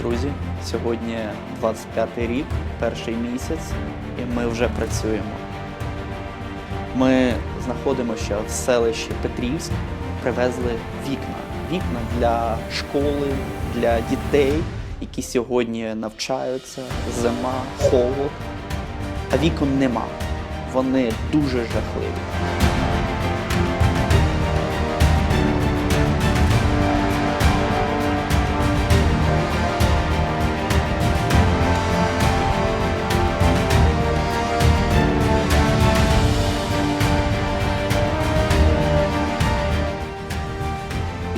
Друзі, сьогодні 25 рік, перший місяць, і ми вже працюємо. Ми знаходимося в селищі Петрівськ, привезли вікна. Вікна для школи, для дітей, які сьогодні навчаються, зима, холод. А вікон нема. Вони дуже жахливі.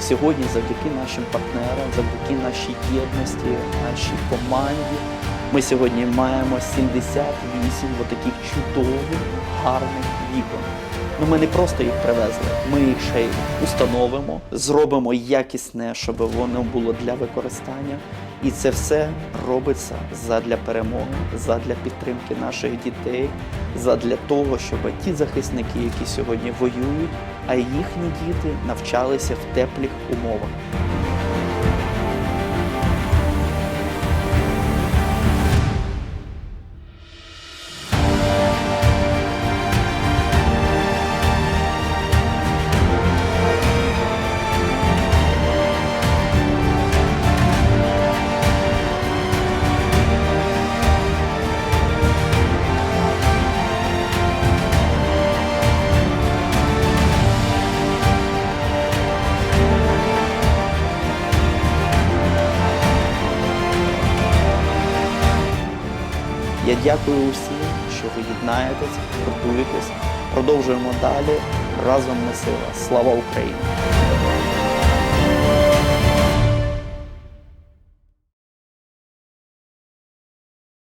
Сьогодні, завдяки нашим партнерам, завдяки нашій єдності, нашій команді, ми сьогодні маємо 78 отаких чудових, гарних вікон. Ну ми не просто їх привезли, ми їх ще й установимо, зробимо якісне, щоб воно було для використання. І це все робиться задля перемоги, задля підтримки наших дітей, задля того, щоб ті захисники, які сьогодні воюють, а їхні діти навчалися в теплих умовах. Я дякую усім, що ви єднаєтесь, гуртуєтесь. Продовжуємо далі. Разом ми сила. Слава Україні!